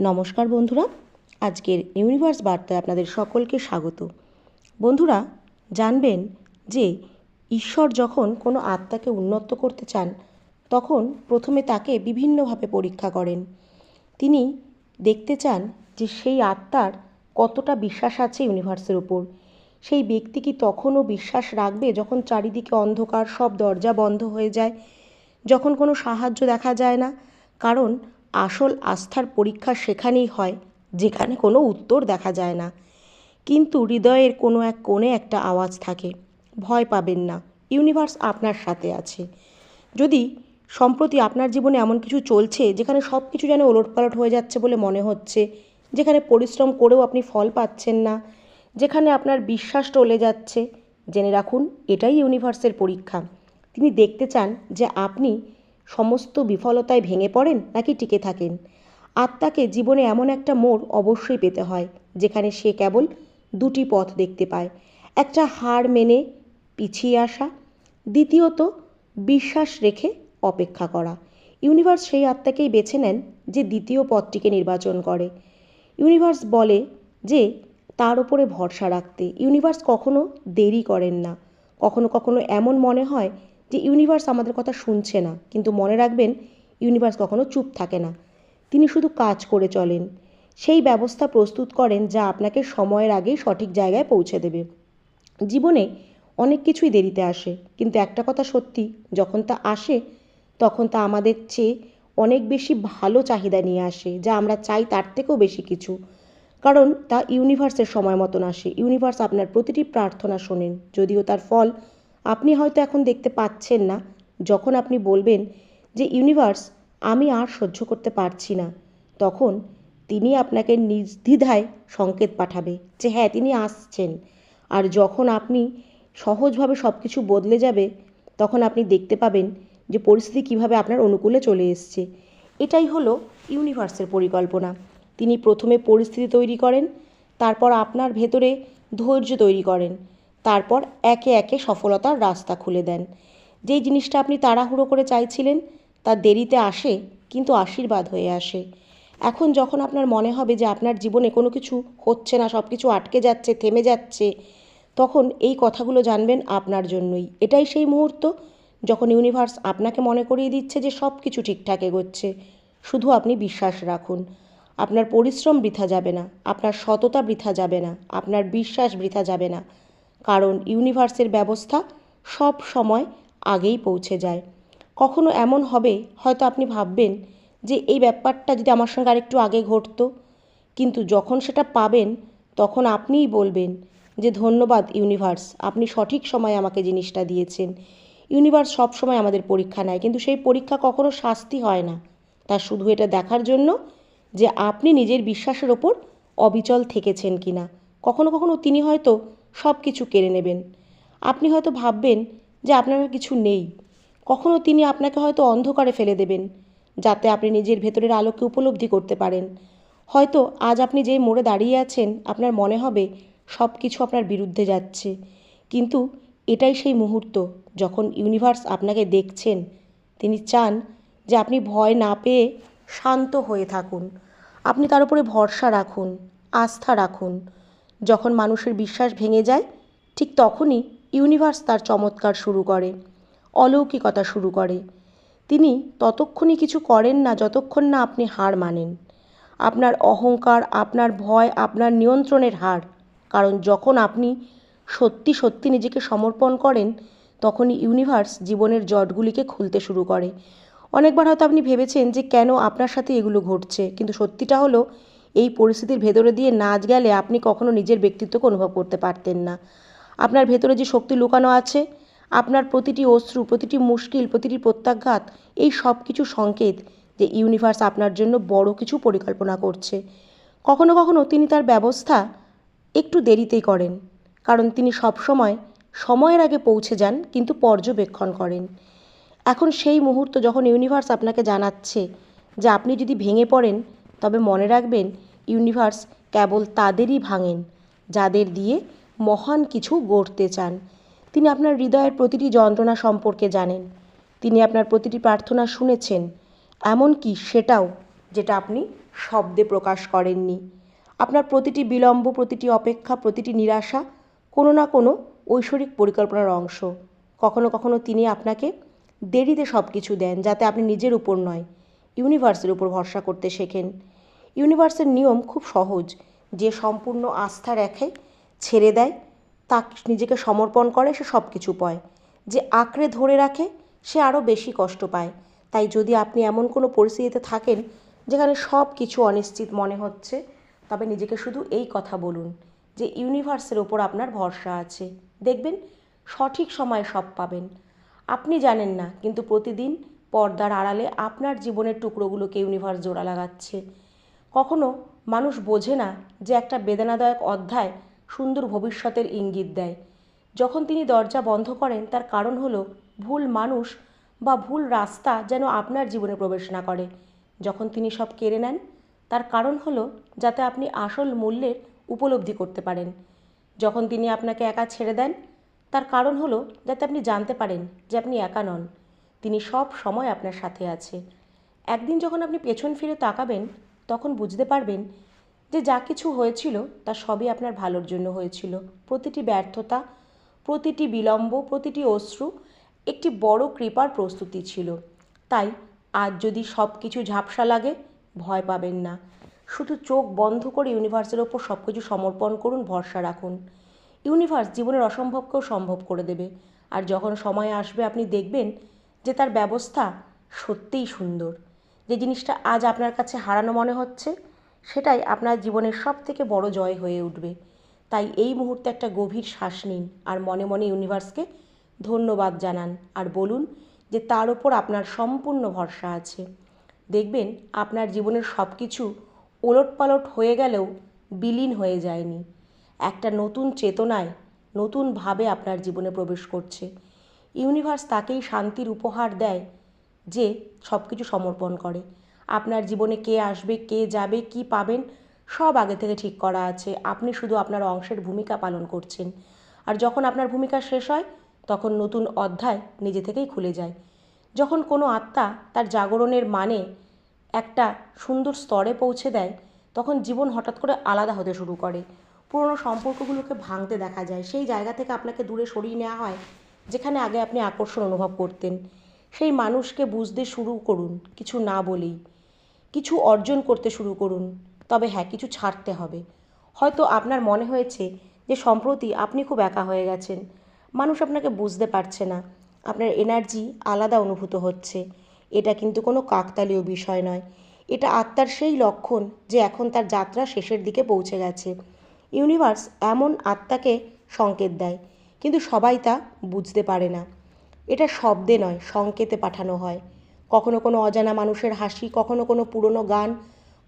নমস্কার বন্ধুরা, আজকের ইউনিভার্স বার্তায় আপনাদের সকলকে স্বাগত। বন্ধুরা, জানবেন যে ঈশ্বর যখন কোনো আত্মাকে উন্নত করতে চান, তখন প্রথমে তাকে বিভিন্নভাবে পরীক্ষা করেন। তিনি দেখতে চান যে সেই আত্মার কতটা বিশ্বাস আছে ইউনিভার্সের উপর। সেই ব্যক্তি কি তখনও বিশ্বাস রাখবে যখন চারিদিকে অন্ধকার, সব দরজা বন্ধ হয়ে যায়, যখন কোনো সাহায্য দেখা যায় না? কারণ আসল আস্থার পরীক্ষা সেখানেই হয়, যেখানে কোনো উত্তর দেখা যায় না। কিন্তু হৃদয়ের কোনো এক কোণে একটা আওয়াজ থাকে, ভয় পাবেন না, ইউনিভার্স আপনার সাথে আছে। যদি সম্প্রতি আপনার জীবনে এমন কিছু চলছে, যেখানে সব কিছু যেন ওলটপালট হয়ে যাচ্ছে বলে মনে হচ্ছে, যেখানে পরিশ্রম করেও আপনি ফল পাচ্ছেন না, যেখানে আপনার বিশ্বাস টলে যাচ্ছে, জেনে রাখুন, এটাই ইউনিভার্সের পরীক্ষা। তিনি দেখতে চান যে আপনি সমস্ত বিফলতায় ভেঙে পড়েন নাকি টিকে থাকেন? আত্মাকে জীবনে এমন একটা মোড় অবশ্যই পেতে হয়, যেখানে সে কেবল দুটি পথ দেখতে পায়। একটা হার মেনে পিছিয়ে আসা, দ্বিতীয়ত বিশ্বাস রেখে অপেক্ষা করা। ইউনিভার্স সেই আত্মাকেই বেছে নেন যে দ্বিতীয় পথটিকে নির্বাচন করে। ইউনিভার্স বলে যে, তার উপরে ভরসা রাখতে। ইউনিভার্স কখনো দেরি করেন না। কখনো কখনো এমন মনে হয় যে ইউনিভার্স আমাদের কথা শুনছে না, কিন্তু মনে রাখবেন ইউনিভার্স কখনো চুপ থাকে না। তিনি শুধু কাজ করে চলেন। সেই ব্যবস্থা প্রস্তুত করেন যা আপনাকে সময়ের আগেই সঠিক জায়গায় পৌঁছে দেবে। জীবনে অনেক কিছুই দেরিতে আসে, কিন্তু একটা কথা সত্যি, যখন তা আসে, তখন তা আমাদের চেয়ে অনেক বেশি ভালো চাহিদা নিয়ে আসে, যা আমরা চাই তার থেকেও বেশি কিছু। কারণ তা ইউনিভার্সের সময় মতন আসে। ইউনিভার্স আপনার প্রতিটি প্রার্থনা শোনেন, যদিও তার ফল আপনি হয়তো এখন দেখতে পাচ্ছেন না, যখন আপনি বলবেন যে, ইউনিভার্স, আমি আর সহ্য করতে পারছি না। তখন তিনি আপনাকে নির্দ্বিধায় সংকেত পাঠাবে যে হ্যাঁ তিনি আসছেন। আর যখন আপনি সহজভাবে সব কিছু বদলে যাবে, তখন আপনি দেখতে পাবেন যে, পরিস্থিতি কীভাবে আপনার অনুকূলে চলে এসছে। এটাই হলো ইউনিভার্সের পরিকল্পনা। তিনি প্রথমে পরিস্থিতি তৈরি করেন, তারপর আপনার ভেতরে ধৈর্য তৈরি করেন। তারপর একে একে সফলতার রাস্তা খুলে দেন। যেই জিনিসটা আপনি তাড়াহুড়ো করে চাইছিলেন, তা দেরিতে আসে, কিন্তু আশীর্বাদ হয়ে আসে। এখন যখন আপনার মনে হবে যে আপনার জীবনে কোনো কিছু হচ্ছে না সব কিছু আটকে যাচ্ছে, থেমে যাচ্ছে, তখন এই কথাগুলো জানবেন আপনার জন্যই। এটাই সেই মুহূর্ত যখন ইউনিভার্স আপনাকে মনে করিয়ে দিচ্ছে যে সব কিছু ঠিকঠাক এগোচ্ছে। শুধু আপনি বিশ্বাস রাখুন। আপনার পরিশ্রম বৃথা যাবে না, আপনার সততা বৃথা যাবে না, আপনার বিশ্বাস বৃথা যাবে না। কারণ ইউনিভার্সের ব্যবস্থা সব সময় আগেই পৌঁছে যায়। কখনো এমন হবে, হয়তো আপনি ভাববেন যে এই ব্যাপারটা যদি আমার সঙ্গে আরেকটু আগে ঘটতো। কিন্তু যখন সেটা পাবেন, তখন আপনিই বলবেন যে ধন্যবাদ ইউনিভার্স আপনি সঠিক সময়ে আমাকে জিনিসটা দিয়েছেন। ইউনিভার্স সব সময় আমাদের পরীক্ষা নেয়, কিন্তু সেই পরীক্ষা কখনো শাস্তি হয় না। তা শুধু এটা দেখার জন্য যে আপনি নিজের বিশ্বাসের ওপর অবিচল থেকেছেন কি না কখনো কখনো তিনি হয়তো সব কিছু কেড়ে নেবেন। আপনি হয়তো ভাববেন যে আপনার কিছু নেই। কখনো তিনি আপনাকে হয়তো অন্ধকারে ফেলে দেবেন, যাতে আপনি নিজের ভেতরের আলোকে উপলব্ধি করতে পারেন। হয়তো আজ আপনি যেই মোড়ে দাঁড়িয়ে আছেন, আপনার মনে হবে সব কিছু আপনার বিরুদ্ধে যাচ্ছে। কিন্তু এটাই সেই মুহূর্ত যখন ইউনিভার্স আপনাকে দেখছেন, তিনি চান যে আপনি ভয় না পেয়ে শান্ত হয়ে থাকুন। আপনি তার উপরে ভরসা রাখুন, আস্থা রাখুন। যখন মানুষের বিশ্বাস ভেঙে যায়, ঠিক তখনই ইউনিভার্স তার চমৎকার শুরু করে, অলৌকিকতা শুরু করে। তিনি ততক্ষণই কিছু করেন না, যতক্ষণ না আপনি হার মানেন। আপনার অহংকার, আপনার ভয়, আপনার নিয়ন্ত্রণের হার। কারণ যখন আপনি সত্যি সত্যি নিজেকে সমর্পণ করেন, তখনই ইউনিভার্স জীবনের জটগুলিকে খুলতে শুরু করে। অনেকবার হয়তো আপনি ভেবেছেন যে কেন আপনার সাথে এগুলো ঘটছে, কিন্তু সত্যিটা হলো এই পরিস্থিতির ভেতরে দিয়ে নাচ গেলে আপনি কখনো নিজের ব্যক্তিত্বকে অনুভব করতে পারতেন না। আপনার ভেতরে যে শক্তি লুকানো আছে, আপনার প্রতিটি অশ্রু, প্রতিটি মুশকিল, প্রতিটি প্রত্যাঘাত, এই সব কিছু সংকেত যে ইউনিভার্স আপনার জন্য বড় কিছু পরিকল্পনা করছে। কখনো কখনো তিনি তার ব্যবস্থা একটু দেরিতেই করেন, কারণ তিনি সবসময় সময়ের আগে পৌঁছে যান, কিন্তু পর্যবেক্ষণ করেন। এখন সেই মুহূর্ত যখন ইউনিভার্স আপনাকে জানাচ্ছে যে আপনি যদি ভেঙে পড়েন তবে মনে রাখবেন, ইউনিভার্স কেবল তাদেরই ভাঙেন, যাদের দিয়ে মহান কিছু গড়তে চান। তিনি আপনার হৃদয়ের প্রতিটি যন্ত্রণা সম্পর্কে জানেন। তিনি আপনার প্রতিটি প্রার্থনা শুনেছেন, এমনকি সেটাও যেটা আপনি শব্দে প্রকাশ করেননি। আপনার প্রতিটি বিলম্ব, প্রতিটি অপেক্ষা, প্রতিটি নিরাশা কোনো না কোনো ঐশ্বরিক পরিকল্পনার অংশ। কখনো কখনো তিনি আপনাকে দেরিতে সব কিছু দেন, যাতে আপনি নিজের উপর নয় ইউনিভার্সের উপর ভরসা করতে শেখেন। ইউনিভার্সের নিয়ম খুব সহজ। যে সম্পূর্ণ আস্থা রেখে, ছেড়ে দেয় তা নিজেকে সমর্পণ করে, সে সব কিছু পায়। যে আঁকড়ে ধরে রাখে, সে আরও বেশি কষ্ট পায়। তাই যদি আপনি এমন কোনো পরিস্থিতিতে থাকেন, যেখানে সব কিছু অনিশ্চিত মনে হচ্ছে, তবে নিজেকে শুধু এই কথা বলুন, যে ইউনিভার্সের ওপর আপনার ভরসা আছে। দেখবেন, সঠিক সময়ে সব পাবেন। আপনি জানেন না, কিন্তু প্রতিদিন পর্দার আড়ালে আপনার জীবনের টুকরোগুলোকে ইউনিভার্স জোড়া লাগাচ্ছে। কখনো মানুষ বোঝে না যে একটা বেদনাদায়ক অধ্যায় সুন্দর ভবিষ্যতের ইঙ্গিত দেয়। যখন তিনি দরজা বন্ধ করেন, তার কারণ হলো ভুল মানুষ বা ভুল রাস্তা যেন আপনার জীবনে প্রবেশ না করে। যখন তিনি সব কেড়ে নেন, তার কারণ হলো যাতে আপনি আসল মূল্যের উপলব্ধি করতে পারেন। যখন তিনি আপনাকে একা ছেড়ে দেন, তার কারণ হলো যাতে আপনি জানতে পারেন যে আপনি একা নন। তিনি সব সময় আপনার সাথে আছে। একদিন যখন আপনি পেছন ফিরে তাকাবেন, তখন বুঝতে পারবেন যে যা কিছু হয়েছিল, তা সবই আপনার ভালোর জন্য হয়েছিল। প্রতিটি ব্যর্থতা, প্রতিটি বিলম্ব, প্রতিটি অশ্রু একটি বড় কৃপার প্রস্তুতি ছিল। তাই আজ যদি সব কিছু ঝাপসা লাগে, ভয় পাবেন না। শুধু চোখ বন্ধ করে ইউনিভার্সের ওপর সব কিছু সমর্পণ করুন, ভরসা রাখুন। ইউনিভার্স জীবনের অসম্ভবকেও সম্ভব করে দেবে। আর যখন সময় আসবে, আপনি দেখবেন যে তার ব্যবস্থা সত্যিই সুন্দর। যে জিনিসটা আজ আপনার কাছে হারানো মনে হচ্ছে, সেটাই আপনার জীবনের সব থেকে বড় জয় হয়ে উঠবে। তাই এই মুহূর্তে একটা গভীর শ্বাস নিন আর মনে মনে ইউনিভার্সকে ধন্যবাদ জানান আর বলুন যে তার ওপর আপনার সম্পূর্ণ ভরসা আছে। দেখবেন আপনার জীবনের সব কিছু ওলটপালট হয়ে গেলেও বিলীন হয়ে যায়নি। একটা নতুন চেতনায় নতুনভাবে আপনার জীবনে প্রবেশ করছে। ইউনিভার্স তাকেই শান্তির উপহার দেয় যে সব কিছু সমর্পণ করে। আপনার জীবনে কে আসবে, কে যাবে, কি পাবেন, সব আগে থেকে ঠিক করা আছে। আপনি শুধু আপনার অংশের ভূমিকা পালন করছেন। আর যখন আপনার ভূমিকা শেষ হয়, তখন নতুন অধ্যায় নিজে থেকেই খুলে যায়। যখন কোনো আত্মা তার জাগরণের মানে একটা সুন্দর স্তরে পৌঁছে দেয়, তখন জীবন হঠাৎ করে আলাদা হতে শুরু করে। পুরনো সম্পর্কগুলোকে ভাঙতে দেখা যায়। সেই জায়গা থেকে আপনাকে দূরে সরিয়ে নেওয়া হয়। যেখানে আগে আপনি আকর্ষণ অনুভব করতেন। সেই মানুষকে বুঝতে শুরু করুন, কিছু না বলেই। কিছু অর্জন করতে শুরু করুন, তবে হ্যাঁ কিছু ছাড়তে হবে। হয়তো আপনার মনে হয়েছে যে সম্প্রতি আপনি খুব একা হয়ে গেছেন। মানুষ আপনাকে বুঝতে পারছে না। আপনার এনার্জি আলাদা অনুভূত হচ্ছে। এটা কিন্তু কোনো কাকতালীয় বিষয় নয়। এটা আত্মার সেই লক্ষণ যে এখন তার যাত্রা শেষের দিকে পৌঁছে গেছে। ইউনিভার্স এমন আত্মাকে সংকেত দেয়। কিন্তু সবাই তা বুঝতে পারে না। এটা শব্দে নয়, সংকেতে পাঠানো হয়। কখনো কোনো অজানা মানুষের হাসি, কখনো কোনো পুরনো গান,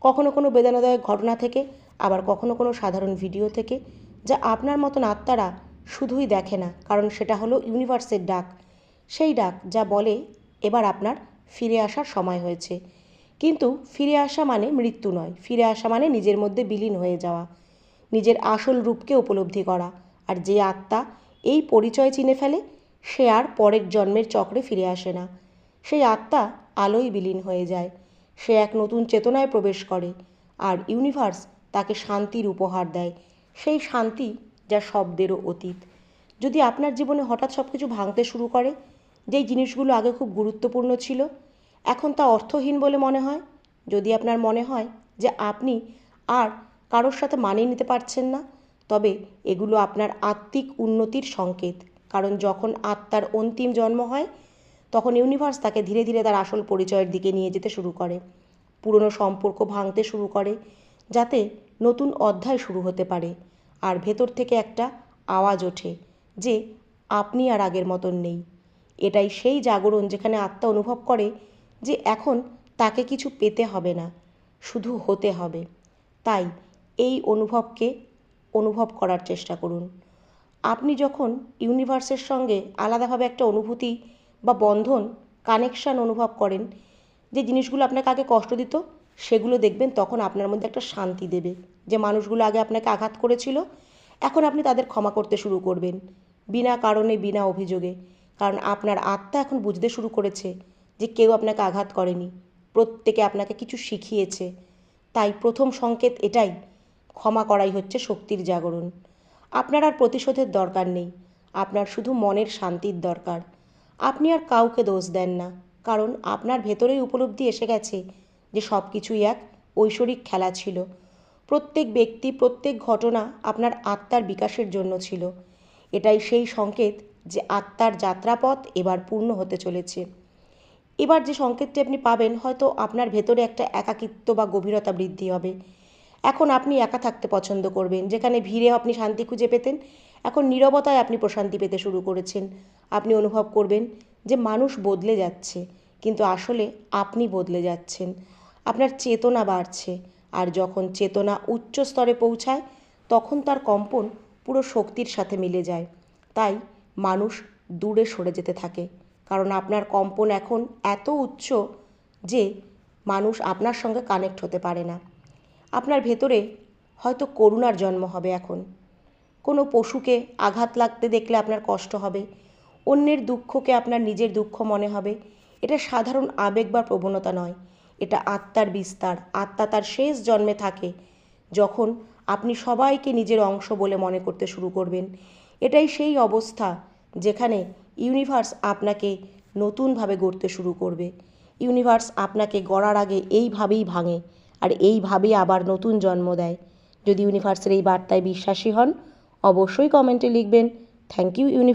কখনো কোনো বেদনাদায়ক ঘটনা থেকে, আবার কখনো কোনো সাধারণ ভিডিও থেকে, যা আপনার মতন আত্মারা শুধুই দেখে না, কারণ সেটা হলো ইউনিভার্সের ডাক। সেই ডাক যা বলে, এবার আপনার ফিরে আসার সময় হয়েছে। কিন্তু ফিরে আসা মানে মৃত্যু নয়, ফিরে আসা মানে নিজের মধ্যে বিলীন হয়ে যাওয়া, নিজের আসল রূপকে উপলব্ধি করা। আর যে আত্মা এই পরিচয় চিনে ফেলে সে আর পরের জন্মের চক্রে ফিরে আসে না। সেই আত্মা আলোয় বিলীন হয়ে যায়। সে এক নতুন চেতনায় প্রবেশ করে আর ইউনিভার্স তাকে শান্তির উপহার দেয়। সেই শান্তি যা শব্দেরও অতীত। যদি আপনার জীবনে হঠাৎ সব কিছু ভাঙতে শুরু করে, যেই জিনিসগুলো আগে খুব গুরুত্বপূর্ণ ছিল, এখন তা অর্থহীন বলে মনে হয়। যদি আপনার মনে হয় যে আপনি আর কারোর সাথে মানিয়ে নিতে পারছেন না তবে এগুলো আপনার আত্মিক উন্নতির সংকেত। কারণ যখন আত্মার অন্তিম জন্ম হয়, তখন ইউনিভার্স তাকে ধীরে ধীরে তার আসল পরিচয়ের দিকে নিয়ে যেতে শুরু করে। পুরনো সম্পর্ক ভাঙতে শুরু করে, যাতে নতুন অধ্যায় শুরু হতে পারে। আর ভেতর থেকে একটা আওয়াজ ওঠে যে, আপনি আর আগের মতন নেই। এটাই সেই জাগরণ যেখানে আত্মা অনুভব করে যে, এখন তাকে কিছু পেতে হবে না, শুধু হতে হবে। তাই এই অনুভবকে অনুভব করার চেষ্টা করুন। আপনি যখন ইউনিভার্সের সঙ্গে আলাদাভাবে একটা অনুভূতি বা বন্ধন, কানেকশান অনুভব করেন, যে জিনিসগুলো আপনাকে আগে কষ্ট দিত, সেগুলো দেখবেন তখন আপনার মধ্যে একটা শান্তি দেবে, যে মানুষগুলো আগে আপনাকে আঘাত করেছিল, এখন আপনি তাদের ক্ষমা করতে শুরু করবেন, বিনা কারণে, বিনা অভিযোগে। কারণ আপনার আত্মা এখন বুঝতে শুরু করেছে যে কেউ আপনাকে আঘাত করেনি, প্রত্যেকে আপনাকে কিছু শিখিয়েছে। তাই প্রথম সংকেত এটাই ক্ষমা করাই হচ্ছে শক্তির জাগরণ। আপনার আর প্রতিশোধের দরকার নেই। আপনার শুধু মনের শান্তির দরকার। আপনি আর কাউকে দোষ দেন না। কারণ আপনার ভেতরেই উপলব্ধি এসে গেছে যে সব কিছুই এক ঐশ্বরিক খেলা ছিল। প্রত্যেক ব্যক্তি, প্রত্যেক ঘটনা আপনার আত্মার বিকাশের জন্য ছিল। এটাই সেই সংকেত যে আত্মার যাত্রাপথ এবার পূর্ণ হতে চলেছে। এবার যে সংকেতটি আপনি পাবেন, হয়তো আপনার ভেতরে একটা একাকিত্ব বা গভীরতা বৃদ্ধি হবে। এখন আপনি একা থাকতে পছন্দ করবেন, যেখানে ভিড়ে আপনি শান্তি খুঁজে পেতেন, এখন নীরবতায় আপনি প্রশান্তি পেতে শুরু করেছেন। আপনি অনুভব করবেন যে মানুষ বদলে যাচ্ছে, কিন্তু আসলে আপনি বদলে যাচ্ছেন। আপনার চেতনা বাড়ছে, আর যখন চেতনা উচ্চ স্তরে পৌঁছায়, তখন তার কম্পন পুরো শক্তির সাথে মিলে যায়। তাই মানুষ দূরে সরে যেতে থাকে, কারণ আপনার কম্পন এখন এত উচ্চ যে মানুষ আপনার সঙ্গে কানেক্ট হতে পারে না। আপনার ভেতরে হয়তো করুণার জন্ম হবে এখন। কোনো পশুকে আঘাত লাগতে দেখলে আপনার কষ্ট হবে। অন্যের দুঃখকে আপনার নিজের দুঃখ মনে হবে। এটা সাধারণ আবেগ বা প্রবণতা নয়। এটা আত্মার বিস্তার। আত্মা তার শেষ জন্মে থাকে যখন আপনি সবাইকে নিজের অংশ বলে মনে করতে শুরু করবেন। এটাই সেই অবস্থা যেখানে ইউনিভার্স আপনাকে নতুনভাবে গড়তে শুরু করবে। ইউনিভার্স আপনাকে গড়ার আগে এইভাবেই ভাঙে। আর এইভাবেই আবার নতুন জন্ম দেয়। যদি ইউনিভার্সের এই বার্তায় বিশ্বাসী হন, অবশ্যই কমেন্টে লিখবেন, থ্যাংক ইউ ইউনিভার্স